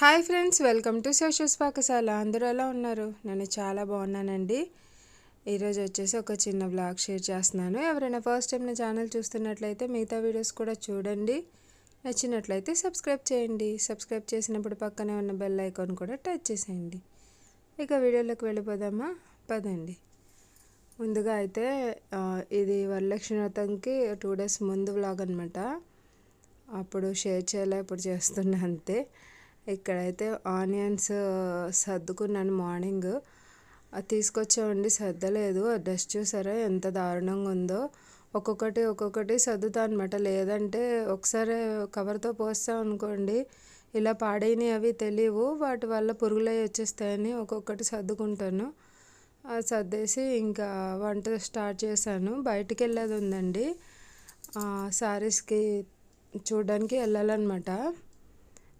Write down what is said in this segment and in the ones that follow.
Hi friends welcome to socials పాకశాల అందరూ ఎలా ఉన్నారు? నేను చాలా బాగున్నానండి. ఈరోజు వచ్చేసి ఒక చిన్న బ్లాగ్ షేర్ చేస్తున్నాను. ఎవరైనా ఫస్ట్ టైం నా ఛానల్ చూస్తున్నట్లయితే మిగతా వీడియోస్ కూడా చూడండి. నచ్చినట్లయితే సబ్స్క్రైబ్ చేయండి. సబ్స్క్రైబ్ చేసినప్పుడు పక్కనే ఉన్న బెల్ ఐకాన్ కూడా టచ్ చేసేయండి. ఇక వీడియోలోకి వెళ్ళిపోదామా? పదండి. ముందుగా అయితే ఇది వరలక్ష్మి వ్రతంకి టూ డేస్ ముందు వ్లాగ్ అనమాట అప్పుడు షేర్ చేయలే? ఇప్పుడు చేస్తున్నా అంతే. ఇక్కడైతే ఆనియన్స్ సర్దుకున్నాను మార్నింగ్. అది తీసుకొచ్చామండి సర్దలేదు. ఆ డస్ట్ చూసారా ఎంత దారుణంగా ఉందో. ఒక్కొక్కటి ఒక్కొక్కటి సర్దుతా అనమాట లేదంటే ఒకసారి కవర్తో పోస్తాం అనుకోండి ఇలా పాడైనవి అవి తెలియవు. వాటి వల్ల పురుగులు అవి వచ్చేస్తాయని ఒక్కొక్కటి సర్దుకుంటాను. సర్దేసి ఇంకా వంట స్టార్ట్ చేశాను. బయటికి వెళ్ళేది ఉందండి. శారీస్కి చూడడానికి వెళ్ళాలన్నమాట.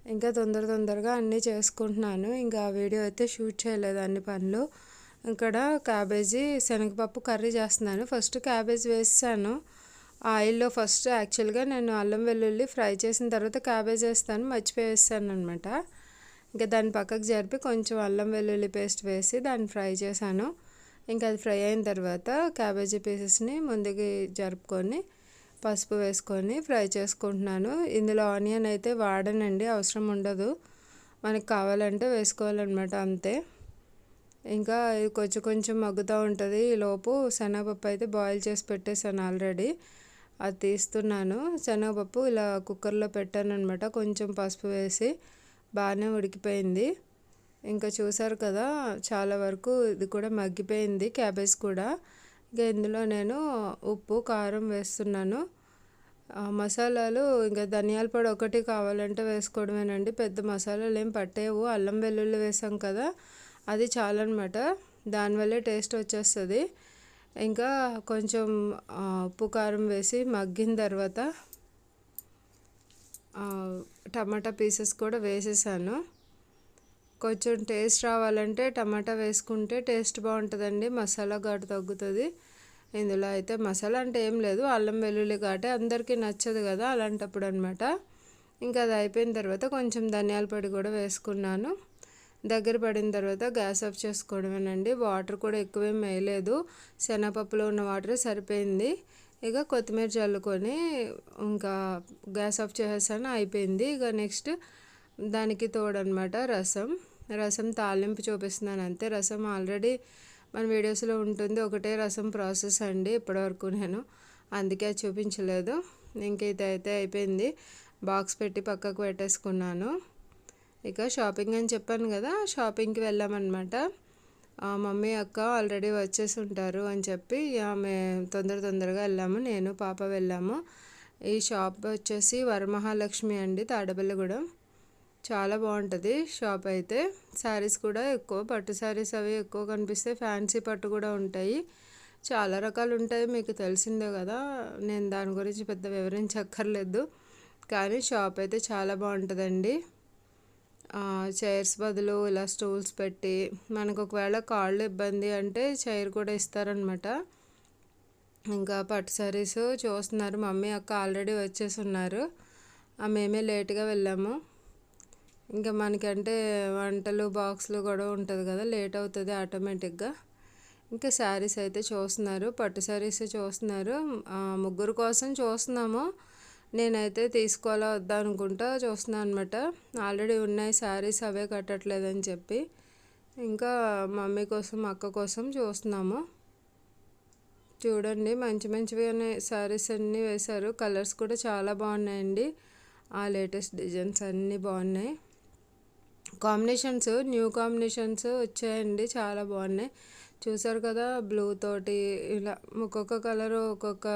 ఇంకా తొందర తొందరగా అన్నీ చేసుకుంటున్నాను. ఇంకా ఆ వీడియో అయితే షూట్ చేయలేదు అన్ని పనులు. ఇక్కడ క్యాబేజీ శనగపప్పు కర్రీ చేస్తున్నాను. ఫస్ట్ క్యాబేజ్ వేసాను. ఆయిల్లో ఫస్ట్ యాక్చువల్గా నేను అల్లం వెల్లుల్లి ఫ్రై చేసిన తర్వాత క్యాబేజ్ వేస్తాను. మర్చిపోయేస్తాను అనమాట ఇంకా దాన్ని పక్కకు జరిపి కొంచెం అల్లం వెల్లుల్లి పేస్ట్ వేసి దాన్ని ఫ్రై చేశాను. ఇంకా అది ఫ్రై అయిన తర్వాత క్యాబేజీ పీసెస్ని ముందుకి జరుపుకొని పసుపు వేసుకొని ఫ్రై చేసుకుంటున్నాను. ఇందులో ఆనియన్ అయితే వాడనండి అవసరం ఉండదు. మనకు కావాలంటే వేసుకోవాలన్నమాట అంతే. ఇంకా ఇది కొంచెం కొంచెం మగ్గుతూ ఉంటుంది. ఈ లోపు శనగపప్పు అయితే బాయిల్ చేసి పెట్టేశాను ఆల్రెడీ అది తీస్తున్నాను. శనగపప్పు ఇలా కుక్కర్లో పెట్టాను అనమాట కొంచెం పసుపు వేసి బాగానే ఉడికిపోయింది. ఇంకా చూసారు కదా చాలా వరకు ఇది కూడా మగ్గిపోయింది క్యాబేజ్ కూడా. ఇంకా ఇందులో నేను ఉప్పు కారం వేస్తున్నాను. మసాలాలు ఇంకా ధనియాల పొడి ఒకటి కావాలంటే వేసుకోవడమేనండి. పెద్ద మసాలాలు ఏం పట్టేవు. అల్లం వెల్లుల్లి వేసాం కదా అది చాలన్నమాట. దానివల్లే టేస్ట్ వచ్చేస్తుంది. ఇంకా కొంచెం ఉప్పు కారం వేసి మగ్గిన తర్వాత టమాటా పీసెస్ కూడా వేసేసాను. కొంచెం టేస్ట్ రావాలంటే టమాటా వేసుకుంటే టేస్ట్ బాగుంటుందండి. మసాలా ఘాటు తగ్గుతుంది. ఇందులో అయితే మసాలా అంటే ఏం లేదు. అల్లం వెల్లుల్లి ఘాటే అందరికీ నచ్చదు కదా అలాంటప్పుడు అనమాట ఇంకా అది అయిపోయిన తర్వాత కొంచెం ధనియాల పొడి కూడా వేసుకున్నాను. దగ్గర పడిన తర్వాత గ్యాస్ ఆఫ్ చేసుకోవడమేనండి. వాటర్ కూడా ఎక్కువేం వేయలేదు. శనగపప్పులో ఉన్న వాటర్ సరిపోయింది. ఇక కొత్తిమీర చల్లుకొని ఇంకా గ్యాస్ ఆఫ్ చేసేసాను. అయిపోయింది. ఇక నెక్స్ట్ దానికి తోడనమాట రసం. రసం తాలింపు చూపిస్తున్నాను అంతే రసం ఆల్రెడీ మన వీడియోస్లో ఉంటుంది. ఒకటే రసం ప్రాసెస్ అండి ఇప్పటివరకు నేను అందుకే అది చూపించలేదు. ఇంక ఇది అయితే అయిపోయింది. బాక్స్ పెట్టి పక్కకు పెట్టేసుకున్నాను. ఇక షాపింగ్ అని చెప్పాను కదా షాపింగ్కి వెళ్ళామన్నమాట. ఆ, మమ్మీ అక్క ఆల్రెడీ వచ్చేసి ఉంటారు అని చెప్పి ఆమె తొందర తొందరగా వెళ్ళాము. నేను పాప వెళ్ళాము. ఈ షాప్ వచ్చేసి వరమహాలక్ష్మి అండి తాడపల్లిగూడెం. చాలా బాగుంటుంది షాప్ అయితే. శారీస్ కూడా ఎక్కువ పట్టు శారీస్ అవి ఎక్కువ కనిపిస్తాయి ఫ్యాన్సీ పట్టు కూడా ఉంటాయి. చాలా రకాలు ఉంటాయి మీకు తెలిసిందే కదా. నేను దాని గురించి పెద్ద వివరించక్కర్లేదు. కానీ షాప్ అయితే చాలా బాగుంటుందండి. చైర్స్ బదులు ఇలా స్టూల్స్ పెట్టి మనకు ఒకవేళ కాళ్ళు ఇబ్బంది అంటే చైర్ కూడా ఇస్తారనమాట ఇంకా పట్టు సారీస్ చూస్తున్నారు మమ్మీ అక్క ఆల్రెడీ వచ్చేసి ఉన్నారు. మేమే లేట్గా వెళ్ళాము. ఇంకా మనకంటే వంటలు బాక్సులు కూడా ఉంటుంది కదా లేట్ అవుతుంది ఆటోమేటిక్గా. ఇంకా శారీస్ అయితే చూస్తున్నారు పట్టు శారీస్ చూస్తున్నారు. ముగ్గురు కోసం చూస్తున్నాము. నేనైతే తీసుకోవాలా వద్దా అనుకుంటా చూస్తున్నాను అనమాట ఆల్రెడీ ఉన్నాయి శారీస్ అవే కట్టట్లేదని చెప్పి. ఇంకా మమ్మీ కోసం అక్క కోసం చూస్తున్నాము. చూడండి మంచి మంచివి శారీస్ అన్నీ వేశారు. కలర్స్ కూడా చాలా బాగున్నాయండి. ఆ లేటెస్ట్ డిజైన్స్ అన్నీ బాగున్నాయి. కాంబినేషన్స్ న్యూ కాంబినేషన్స్ వచ్చాయండి చాలా బాగున్నాయి. చూసారు కదా బ్లూ తోటి ఇలా ఒక్కొక్క కలర్ ఒక్కొక్క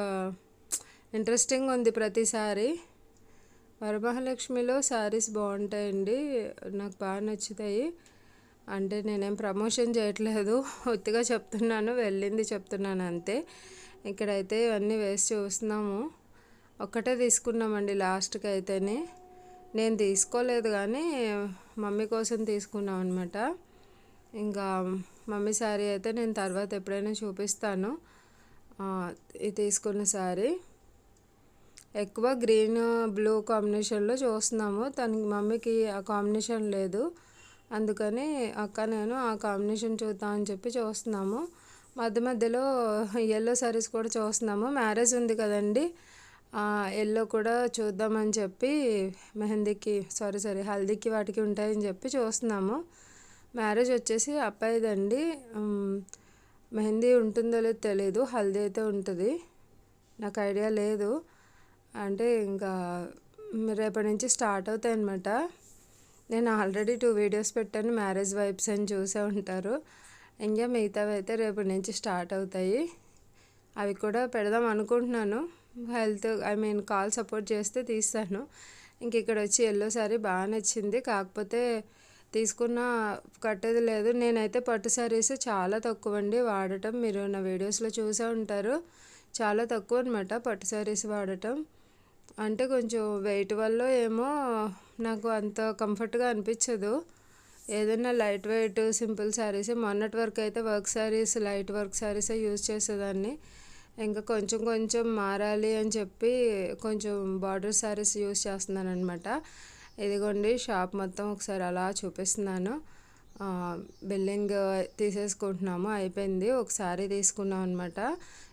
ఇంట్రెస్టింగ్ ఉంది ప్రతిసారి. వరమహాలక్ష్మిలో శారీస్ బాగుంటాయండి నాకు బాగా నచ్చుతాయి. అంటే నేనేం ప్రమోషన్ చేయట్లేదు ఒత్తిగా చెప్తున్నాను వెళ్ళింది చెప్తున్నాను అంతే. ఇక్కడైతే ఇవన్నీ వేసి చూస్తున్నాము. ఒక్కటే తీసుకున్నామండి లాస్ట్కి అయితేనే. నేను తీసుకోలేదు కానీ మమ్మీ కోసం తీసుకున్నాం అనమాట ఇంకా మమ్మీ శారీ అయితే నేను తర్వాత ఎప్పుడైనా చూపిస్తాను. ఇది తీసుకున్న శారీ. ఎక్కువ గ్రీన్ బ్లూ కాంబినేషన్లో చూస్తున్నాము. తనకి మమ్మీకి ఆ కాంబినేషన్ లేదు. అందుకని అక్క నేను ఆ కాంబినేషన్ చూద్దాం అని చెప్పి చూస్తున్నాము. మధ్య మధ్యలో ఎల్లో శారీస్ కూడా చూస్తున్నాము. మ్యారేజ్ ఉంది కదండి. ఎల్లో కూడా చూద్దామని చెప్పి మెహందీకి సారీ సారీ హల్దీకి వాటికి ఉంటాయని చెప్పి చూస్తున్నాము. మ్యారేజ్ వచ్చేసి అబ్బాయిదండి. మెహందీ ఉంటుందో లేదో తెలియదు హల్దీ అయితే ఉంటుంది. నాకు ఐడియా లేదు. అంటే ఇంకా రేపటి నుంచి స్టార్ట్ అవుతాయి అనమాట నేను ఆల్రెడీ టూ వీడియోస్ పెట్టాను మ్యారేజ్ వైబ్స్ అని చూసే ఉంటారు. ఇంకా మిగతావి అయితే రేపటి నుంచి స్టార్ట్ అవుతాయి. అవి కూడా పెడదాం అనుకుంటున్నాను. Health I mean call support చేస్తే తీస్తాను. ఇంక ఇక్కడ వచ్చి ఎల్లో శారీ బాగా నచ్చింది. కాకపోతే తీసుకున్న కట్టేది లేదు. నేనైతే పట్టు శారీస్ చాలా తక్కువ అండి వాడటం. మీరు నా వీడియోస్లో చూసే ఉంటారు. చాలా తక్కువ అనమాట పట్టు శారీస్ వాడటం. అంటే కొంచెం వెయిట్ వల్ల ఏమో నాకు అంత కంఫర్ట్గా అనిపించదు. ఏదైనా లైట్ వెయిట్ సింపుల్ శారీస్ మొన్నటి వరకు అయితే వర్క్ శారీస్ లైట్ వర్క్ శారీసే యూజ్ చేసేదాన్ని. ఇంకా కొంచెం కొంచెం మారాలి అని చెప్పి కొంచెం బార్డర్ శారీస్ యూజ్ చేస్తున్నాను అనమాట ఇదిగోండి షాప్ మొత్తం ఒకసారి అలా చూపిస్తున్నాను. బిల్లింగ్ తీసేసుకుంటున్నాము అయిపోయింది. ఒక శారీ తీసుకున్నాం అనమాట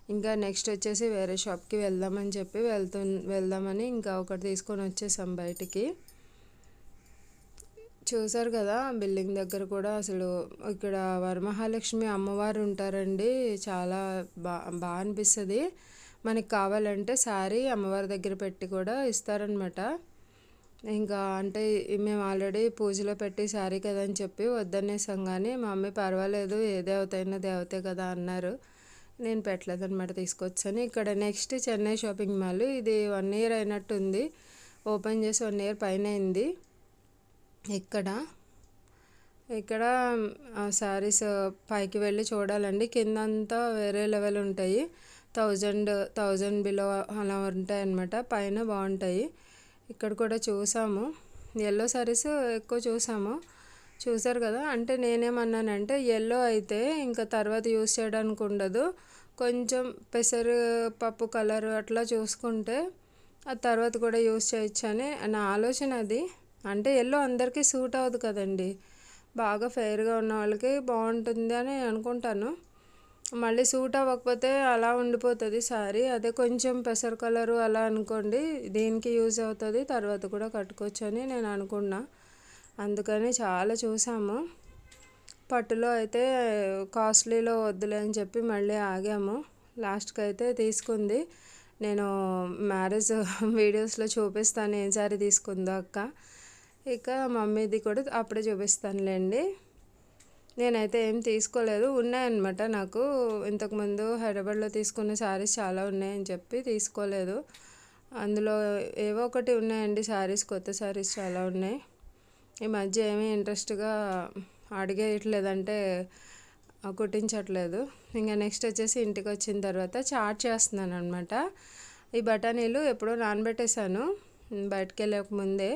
ఇంకా నెక్స్ట్ వచ్చేసి వేరే షాప్కి వెళ్దామని చెప్పి వెళ్తు వెళ్దామని ఇంకా ఒకటి తీసుకొని వచ్చేసాం బయటికి. చూసారు కదా బిల్డింగ్ దగ్గర కూడా అసలు ఇక్కడ వరమహాలక్ష్మి అమ్మవారు ఉంటారండి. చాలా బా బాగా అనిపిస్తుంది. మనకి కావాలంటే శారీ అమ్మవారి దగ్గర పెట్టి కూడా ఇస్తారనమాట ఇంకా అంటే మేము ఆల్రెడీ పూజలో పెట్టి శారీ కదా అని చెప్పి వద్దనేసాం కానీ మా మమ్మీ పర్వాలేదు ఏ దేవత అయినా దేవతే కదా అన్నారు. నేను పెట్టలేదు అనమాట తీసుకొచ్చాను. ఇక్కడ నెక్స్ట్ చెన్నై షాపింగ్ మాల్ ఇది వన్ ఇయర్ అయినట్టుంది. ఓపెన్ చేసి వన్ ఇయర్ పైన అయింది. ఇక్కడ. ఇక్కడ శారీస్ పైకి వెళ్ళి చూడాలండి. కింద అంతా వేరే లెవెల్ ఉంటాయి. థౌజండ్ థౌజండ్ బిలో అలా ఉంటాయి అన్నమాట పైన బాగుంటాయి. ఇక్కడ కూడా చూసాము. ఎల్లో శారీస్ ఎక్కువ చూసాము. చూసారు కదా? అంటే నేనేమన్నానంటే ఎల్లో అయితే ఇంకా తర్వాత యూస్ చేయడానికి ఉండదు. కొంచెం పెసరు పప్పు కలర్ అట్లా చూసుకుంటే ఆ తర్వాత కూడా యూస్ చేయొచ్చు అని నా ఆలోచన అది. అంటే ఎల్లో అందరికీ సూట్ అవ్వదు కదండి. బాగా ఫెయిర్గా ఉన్న వాళ్ళకి బాగుంటుంది అని అనుకుంటాను. మళ్ళీ సూట్ అవ్వకపోతే అలా ఉండిపోతుంది సారీ. అదే కొంచెం పెసర్ కలరు అలా అనుకోండి దీనికి యూజ్ అవుతుంది తర్వాత కూడా కట్టుకోవచ్చు అని నేను అనుకున్నా. అందుకని చాలా చూసాము. పట్టులో అయితే కాస్ట్లీలో వద్దులే అని చెప్పి మళ్ళీ ఆగాము. లాస్ట్కి అయితే తీసుకుంది. నేను మ్యారేజ్ వీడియోస్లో చూపిస్తాను ఏం సారీ తీసుకుందో అక్క. ఇక మమ్మీది కూడా అప్పుడే చూపిస్తానులేండి. నేనైతే ఏం తీసుకోలేదు. ఉన్నాయన్నమాట నాకు. ఇంతకుముందు హైదరాబాద్లో తీసుకున్న శారీస్ చాలా ఉన్నాయని చెప్పి తీసుకోలేదు. అందులో ఏవో ఒకటి ఉన్నాయండి శారీస్ కొత్త శారీస్ చాలా ఉన్నాయి. ఈ మధ్య ఏమీ ఇంట్రెస్ట్గా అడిగేయట్లేదంటే కుట్టించట్లేదు. ఇంకా నెక్స్ట్ వచ్చేసి ఇంటికి వచ్చిన తర్వాత చాట్ చేస్తున్నాను అనమాట ఈ బఠానీలు ఎప్పుడో నానబెట్టేశాను. బయటకు వెళ్ళక ముందే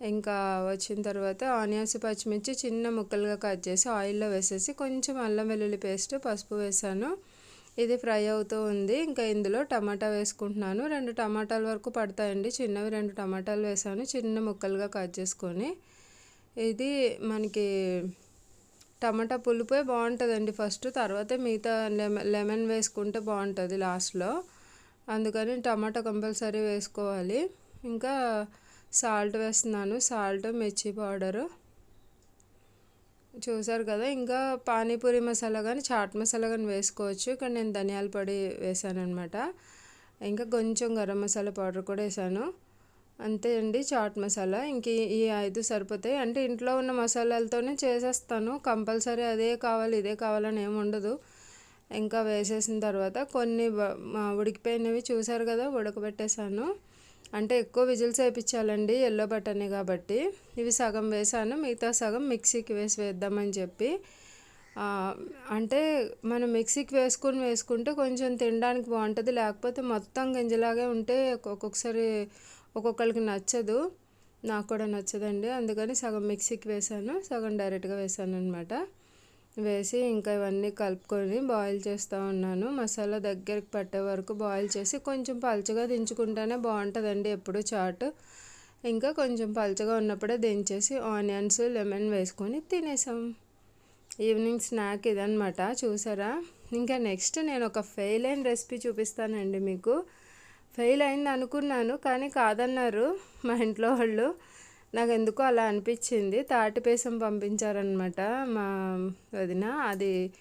ఇంకా వచ్చిన తర్వాత ఆనియన్స్ పచ్చిమిర్చి చిన్న ముక్కలుగా కట్ చేసి ఆయిల్లో వేసేసి కొంచెం అల్లం వెల్లుల్లి పేస్ట్ పసుపు వేసాను. ఇది ఫ్రై అవుతూ ఉంది. ఇంకా ఇందులో టమాటా వేసుకుంటున్నాను. రెండు టమాటాల వరకు పడతాయండి. చిన్నవి రెండు టమాటాలు వేసాను. చిన్న ముక్కలుగా కట్ చేసుకొని. ఇది మనకి టమాటా పులుపే బాగుంటుందండి. ఫస్ట్ తర్వాత మిగతా లెమన్ లెమన్ వేసుకుంటే బాగుంటుంది లాస్ట్లో. అందుకని టమాటా కంపల్సరీ వేసుకోవాలి. ఇంకా సాల్ట్ వేస్తున్నాను. సాల్ట్ మిర్చి పౌడరు. చూసారు కదా ఇంకా పానీపూరి మసాలా కానీ చాట్ మసాలా కానీ వేసుకోవచ్చు. ఇక్కడ నేను ధనియాల పొడి వేసాను అనమాట ఇంకా కొంచెం గరం మసాలా పౌడర్ కూడా వేసాను. అంతే అండి చాట్ మసాలా. ఇంక ఈ- ఐదు సరిపోతాయి. అంటే ఇంట్లో ఉన్న మసాలాలతోనే చేసేస్తాను. కంపల్సరీ అదే కావాలి ఇదే కావాలని ఏమి ఉండదు. ఇంకా వేసేసిన తర్వాత కొన్ని మా ఉడికిపోయినవి చూసారు కదా ఉడకబెట్టేశాను. అంటే ఎక్కువ విజిల్స్ వేయించాలండి ఎల్లో బటనే కాబట్టి. ఇవి సగం వేసాను మిగతా సగం మిక్సీకి వేసి వేద్దామని చెప్పి. అంటే మనం మిక్సీకి వేసుకొని వేసుకుంటే కొంచెం తినడానికి బాగుంటుంది లేకపోతే మొత్తం గింజలాగే ఉంటే ఒక్కొక్కసారి ఒక్కొక్కరికి నచ్చదు. నాకు కూడా నచ్చదండి అందుకని సగం మిక్సీకి వేసాను సగం డైరెక్ట్గా వేసాను అనమాట వేసి ఇంకా ఇవన్నీ కలుపుకొని బాయిల్ చేస్తూ ఉన్నాను. మసాలా దగ్గరికి పట్టే వరకు బాయిల్ చేసి కొంచెం పలచగా దించుకుంటేనే బాగుంటుందండి ఎప్పుడు చాట్. ఇంకా కొంచెం పలుచగా ఉన్నప్పుడే దించేసి ఆనియన్స్ లెమన్ వేసుకొని తినేసాం. ఈవినింగ్ స్నాక్ ఇదనమాట చూసారా? ఇంకా నెక్స్ట్ నేను ఒక ఫెయిల్ అయిన రెసిపీ చూపిస్తానండి మీకు. ఫెయిల్ అయింది అనుకున్నాను కానీ కాదన్నారు మా ఇంట్లో వాళ్ళు. నాకు ఎందుకో అలా అనిపించింది. తాటిపేసం పంపించారనమాట మా వదిన. అది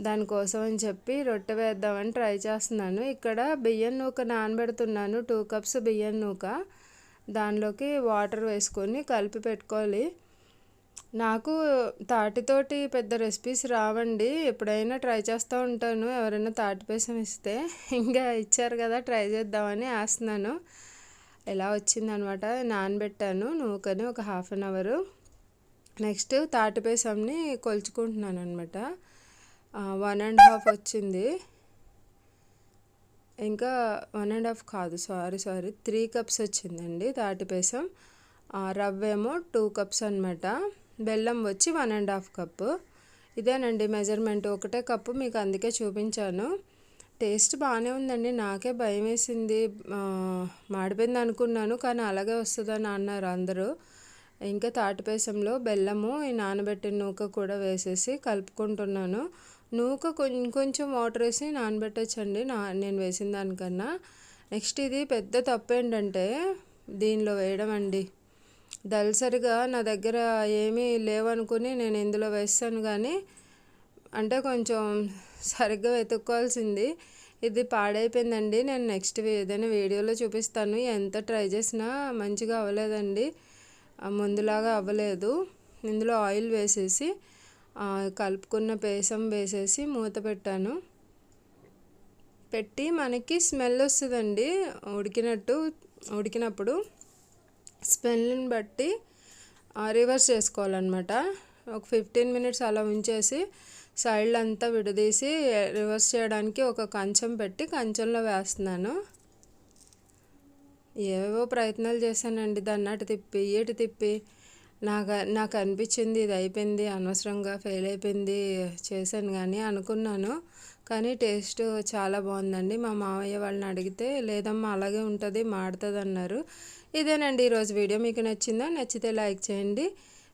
దానికోసం అని చెప్పి రొట్టె వేద్దామని ట్రై చేస్తున్నాను. ఇక్కడ బియ్యం నూక నానబెడుతున్నాను. టూ కప్స్ బియ్యం నూక. దానిలోకి వాటర్ వేసుకొని కలిపి పెట్టుకోవాలి. నాకు తాటితోటి పెద్ద రెసిపీస్ రావండి. ఎప్పుడైనా ట్రై చేస్తూ ఉంటాను. ఎవరైనా తాటి పేసం ఇస్తే. ఇంకా ఇచ్చారు కదా ట్రై చేద్దామని వేస్తున్నాను. ఎలా వచ్చిందనమాట నానబెట్టాను నూకని ఒక హాఫ్ అన్ అవరు నెక్స్ట్ తాటి కొలుచుకుంటున్నాను అనమాట వన్ అండ్ హాఫ్ వచ్చింది. ఇంకా వన్ అండ్ హాఫ్ కాదు సారీ సారీ త్రీ కప్స్ వచ్చిందండి తాటిపేసం. రవ్వ ఏమో టూ కప్స్ అనమాట బెల్లం వచ్చి వన్ అండ్ హాఫ్ కప్పు ఇదేనండి మెజర్మెంట్ ఒకటే కప్పు మీకు అందుకే చూపించాను. టేస్ట్ బాగానే ఉందండి. నాకే భయం వేసింది మాడిపోయింది అనుకున్నాను కానీ అలాగే వస్తుందని అన్నారు అందరూ. ఇంకా తాటిపేసంలో బెల్లము ఈ నానబెట్టిన నూక కూడా వేసేసి కలుపుకుంటున్నాను. నూక కొంచెం వాటర్ వేసి నానబెట్టచ్చండి. నా నేను వేసిన దానికన్నా. నెక్స్ట్ ఇది పెద్ద తప్పు ఏంటంటే దీనిలో వేయడం అండి. దళసరిగా నా దగ్గర ఏమీ లేవనుకుని నేను ఇందులో వేస్తాను కానీ అంటే కొంచెం సరిగ్గా వెతుక్కోవాల్సింది. ఇది పాడైపోయిందండి. నేను నెక్స్ట్ ఏదైనా వీడియోలో చూపిస్తాను. ఎంత ట్రై చేసినా మంచిగా అవ్వలేదండి. ముందులాగా అవ్వలేదు. ఇందులో ఆయిల్ వేసేసి కలుపుకున్న పేసం వేసేసి మూత పెట్టాను. పెట్టి మనకి స్మెల్ వస్తుందండి. ఉడికినట్టు ఉడికినప్పుడు స్మెల్ని బట్టి రివర్స్ చేసుకోవాలన్నమాట. ఒక ఫిఫ్టీన్ మినిట్స్ అలా ఉంచేసి సైడ్ అంతా విడదీసి రివర్స్ చేయడానికి ఒక కంచం పెట్టి కంచంలో వేస్తున్నాను. ఏవేవో ప్రయత్నాలు చేశానండి. దాన్ని అటు తిప్పి ఇటు తిప్పి. నాకు నాకు అనిపించింది ఇది అయిపోయింది అనవసరంగా ఫెయిల్ అయిపోయింది చేశాను కానీ అనుకున్నాను. కానీ టేస్ట్ చాలా బాగుందండి. మా మామయ్య వాళ్ళని అడిగితే లేదమ్మా అలాగే ఉంటుంది మాడుతుంది అన్నారు ఇదేనండి ఈరోజు వీడియో. మీకు నచ్చిందా? నచ్చితే లైక్ చేయండి.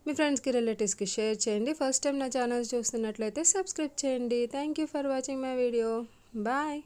మీ ఫ్రెండ్స్కి రిలేటివ్స్కి షేర్ చేయండి. ఫస్ట్ టైం నా ఛానల్ చూస్తున్నట్లయితే సబ్స్క్రైబ్ చేయండి. Thank you for watching my video. Bye.